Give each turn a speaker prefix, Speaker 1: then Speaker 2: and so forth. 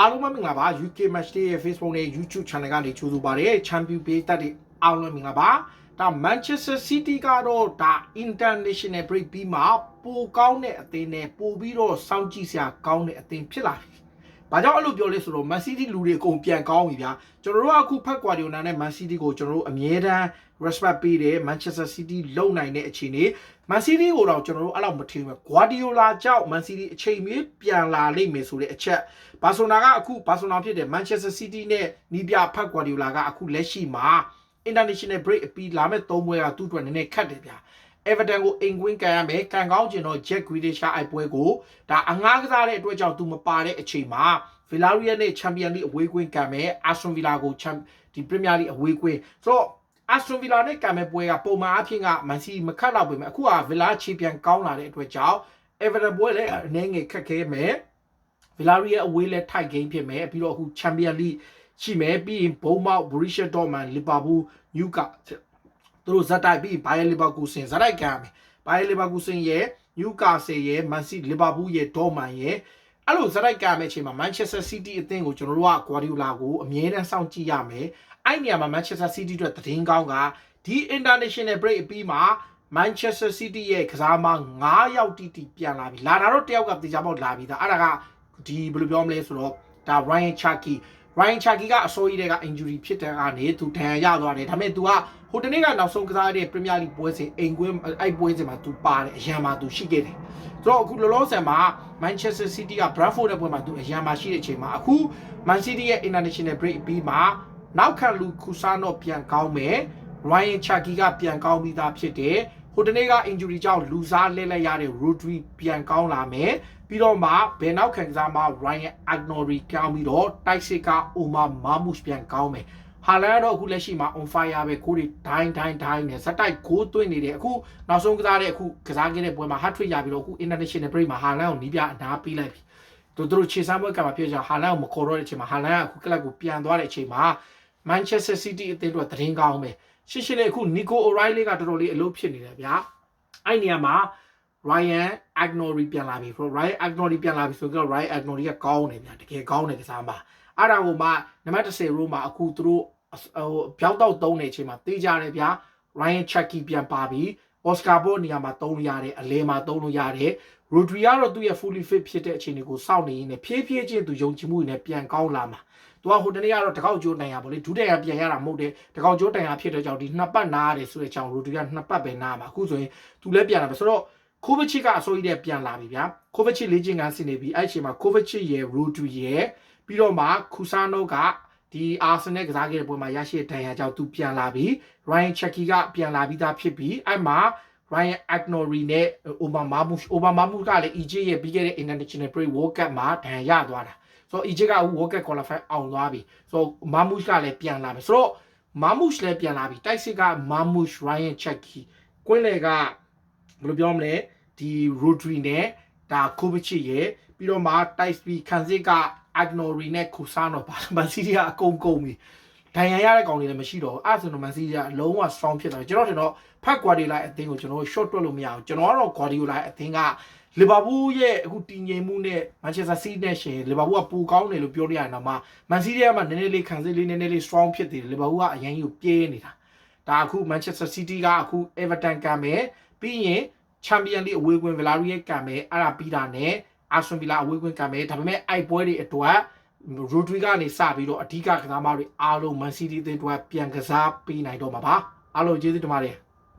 Speaker 1: အားလုံးပဲမင်္ဂလာပါ UK Match Day ရဲ့ Facebook နဲ့ YouTube Channel ကနေကြိုဆိုပါရစေ Champion ပေးတက်တဲ့အားလုံးပဲမင်္ဂလာပါဒါ Manchester City ကတော့ဒါ International Break ပြီးမှပိုကောင်းတဲ့အသင်းနဲ့ပိုပြီးတော့စောင့်ကြည့်စရာကောင်းတဲ့အသင်းဖြစ်လာပြီ။ ဘာကြောင့်အဲ့လိုပြောလဲဆိုတော့ Man City လူတွေအကုန်ပြန်ကောင်းပြီဗျာ။ကျွန်တော်တို့ကအခုဖက်ကွာဒီယိုနာနဲ့ Man City ကိုကျွန်တော်တို့အမြဲတမ်း respect ပေးတယ် Manchester City လုံနိုင်တဲ့အခြေအနေ Man City ကိုတော့ကျွန်တော်တို့အဲ့လောက်မထင်ဘူး Guardiola ကြောင့် Man City အချိန်မီပြန်လာလိမ့်မယ်ဆိုတဲ့အချက်ဘာဆိုနာကအခုဘာဆိုနာဖြစ်တယ် Manchester City နဲ့နီးပြဖက် Guardiola ကအခုလက်ရှိမှာ international break အပြီးလာမဲ့၃ပွဲကသူ့အတွက်နည်းနည်းခတ်တယ်ဗျာ Everton ကိုအိမ်ကွင်းကန်ရမယ်ကန်ကောင်းကျင်တော့ Jack Grealish အိုက်ပွဲကိုဒါအငားကစားတဲ့အတွက်ကြောင့်သူမပါတဲ့အချိန်မှာ Villarreal နဲ့ Champions League အဝေးကွင်းကန်မယ် Aston Villa ကိုဒီ Premier League အဝေးကွင်းဆိုတော့ Aston Villa နဲ့ကန်မဲ့ပွဲကပုံမှန်အဖြစ်က Man City မခတ်တော့ပေမဲ့အခုက Villa ချီပြန်ကောင်းလာတဲ့အတွက်ကြောင့် Everton ပွဲလည်းအနေငယ်ခက်ခဲမယ် Villarreal အဝေးလဲ tight game ဖြစ်မယ်ပြီးတော့အခု Champions League ရှိမယ်ပြီးရင် Bournemouth Borussia Dortmund Liverpool Newcastle သူတို့ဇက်တိုက်ပြီး Bayer Leverkusen ဇက်တိုက်ကန်မယ် Bayer Leverkusen ရဲ့ Newcastle ရဲ့ Man City Liverpool ရဲ့ Dortmund ရဲ့အဲ့လိုဇက်တိုက်ကန်မယ့်အချိန်မှာ Manchester City အသင်းကိုကျွန်တော်တို့က Guardiola ကိုအမြဲတမ်းစောင့်ကြည့်ရမယ်အဲ့နေရာမှာ Manchester City အတွက်သတင်းကောင်းကဒီ International Break အပြီးမှာ Manchester City ရဲ့ကစားမ9ယောက်တိတိပြန်လာပြီလာတာတော့တယောက်ကတေချာပေါက်လာပြီဒါအဲ့ဒါကဒီဘယ်လိုပြောမလဲဆိုတော့ဒါ Ryan Chucky Ryan Chucky ကအစိုးရတဲ့က injury ဖြစ်တဲ့ကနေသူဒဏ်ရာရသွားတယ်ဒါပေမဲ့ तू ကဟိုတနေ့ကနောက်ဆုံးကစားတဲ့ Premier League ပွဲစဉ်အိမ်ကွင်းအဲ့ပွဲစဉ်မှာ तू ပါတယ်အရန်မှာ तू ရှိခဲ့တယ်ဆိုတော့အခုလောလောဆယ်မှာ Manchester City က Bradford တဲ့ပွဲမှာ तू အရန်မှာရှိတဲ့အချိန်မှာအခု Man City ရဲ့ International Break ပြီးမှာနောက်ခံလူခူဆာနော့ပြန်ကောင်းမယ် Ryan Chucky ကပြန်ကောင်းပြီးသားဖြစ်တယ် ဟိုတနေ့က injury ကြောင့်လူစားလဲလဲရတဲ့ Rodri ပြန်ကောင်းလာမယ်ပြီးတော့မှဘယ်နောက်ခံကစားမှာ Ryan Agnori ကောင်းပြီးတော့တိုက်စစ်က Omar Marmoush ပြန်ကောင်းမယ်ဟာလန်ကတော့အခုလက်ရှိမှာ on fire ပဲကိုတွေဒိုင်းဒိုင်းဒိုင်းနဲ့ဇက်တိုက်ကိုသွင်းနေတယ်အခုနောက်ဆုံးကစားတဲ့အခုကစားခဲ့တဲ့ပွဲမှာ hat trick ရပြီးတော့အခု international break မှာဟာလန်ကိုနီးပြအနားပေးလိုက်ပြီသူတို့ခြေစမ်းပွဲကမှာဖြစ်ကြဟာလန်ကိုမခေါ်တော့တဲ့အချိန်မှာဟာလန်ကအခုကလပ်ကိုပြန်သွားတဲ့အချိန်မှာ Manchester City အသင်းတို့သတင်းကောင်းပဲ ရှင်းရှင်းလေးအခု Nico O'Reilly ကတော်တော်လေးအလုပ်ဖြစ်နေတယ်ဗျာအဲ့နေရာမှာ Ryan Agnori ပြန်လာပြီ Ryan Agnori ပြန်လာပြီဆိုတော့ Ryan Agnori ကကောင်းတယ်ဗျာတကယ်ကောင်းတယ်ကစားမှာအဲ့ဒါကိုမှနံပါတ်10 row မှာအခုသူတို့ဟိုပြောက်တော့တုံးနေတဲ့အချိန်မှာတေးကြတယ်ဗျာ Ryan Chucky ပြန်ပါပြီ Oscar ဘောနေရာမှာတုံးလို့ရတယ်အလဲမှာတုံးလို့ရတယ် Rodri ကတော့သူ့ရဲ့ fully fit ဖြစ်တဲ့အခြေအနေကိုစောင့်နေရင်းနဲ့ဖြည်းဖြည်းချင်းသူယုံကြည်မှုနဲ့ပြန်ကောင်းလာမှာသူကဟိုတနေ့ကတော့တကောက်ကျိုးတိုင်ရပါလေဒုတိယပြန်ရတာမဟုတ်တယ်တကောက်ကျိုးတိုင်ရဖြစ်တဲ့ကြောင့်ဒီနှစ်ပတ်နာရတယ်ဆိုတဲ့အကြောင်း Rodri ကနှစ်ပတ်ပဲနားမှာအခုဆိုရင်သူလည်းပြန်လာပြီဆိုတော့ကိုဗစ်ချစ်ကအစိုးရတဲ့ပြန်လာပြီဗျာကိုဗစ်ချစ်လေ့ကျင့်ခန်းဆင်နေပြီအဲ့အချိန်မှာကိုဗစ်ချစ်ရဲ့ Rodri ရဲ့ပြီးတော့မှခူဆာနိုကဒီအာဆင်နယ်ကစားခဲ့တဲ့ပွဲမှာရရှိတဲ့ဒဏ်ရာကြောင့်သူပြန်လာပြီး Ryan Chucky ကပြန်လာပြီးသားဖြစ်ပြီးအဲ့မှာ Ryan Agnori နဲ့ Omar Marmoush Omar Marmoush ကလည်း EJ ရဲ့ပြီးခဲ့တဲ့ International Break World Cup မှာဒဏ်ရာရသွားတာဆိုတော့ EJ က World Cup qualify အောင်သွားပြီဆိုတော့ Marmoush ကလည်းပြန်လာပြီဆိုတော့ Marmoush လည်းပြန်လာပြီတိုက်စစ်က Marmoush Ryan Chucky ကွင်းလေကဘယ်လိုပြောမလဲဒီ Rodri နဲ့ဒါ Kovacic ရဲ့ပြီးတော့မှ Type Speed ခံစစ်က Agnori နဲ့ Kusano ပါမန်စီးတီကအကုန်ကုန်ပြီ ဒဏ်ရာရတဲ့ကောင်တွေလည်းမရှိတော့ဘူးအဲ့ဆိုတော့မန်စီးတီကအလုံးဝ strong ဖြစ်သွားတယ်ကျွန်တော်ထင်တော့ဖတ် Guardiola အသင်းကိုကျွန်တော်တို့ short တွက်လို့မရဘူးကျွန်တော်ကတော့ Guardiola အသင်းကလီဗာပူးရဲ့အခုတည်ငြိမ်မှုနဲ့ Manchester City နဲ့ရှင်လီဗာပူးကပိုကောင်းတယ်လို့ပြောရရင်တော့မှ Man City ကမှနည်းနည်းလေးခံစစ်လေးနည်းနည်းလေး strong ဖြစ်တယ်လီဗာပူးကအရင်ကြီးကိုပြဲနေတာဒါအခု Manchester City ကအခု Everton ကံမယ်ပြီးရင် Champion League အဝေးကွင်း Villarreal ကံမယ်အဲ့ဒါပြီးတာနဲ့ Aston Villa အဝေးကွင်းကံမယ်ဒါပေမဲ့အိုက်ပွဲတွေအတွက် Rodri ကနေစပြီးတော့အဓိကကစားမတွေအားလုံး Man City အသင်းတွေပြန်ကစားပေးနိုင်တော့မှာပါအားလုံးကျေးဇူးတင်ပါတယ်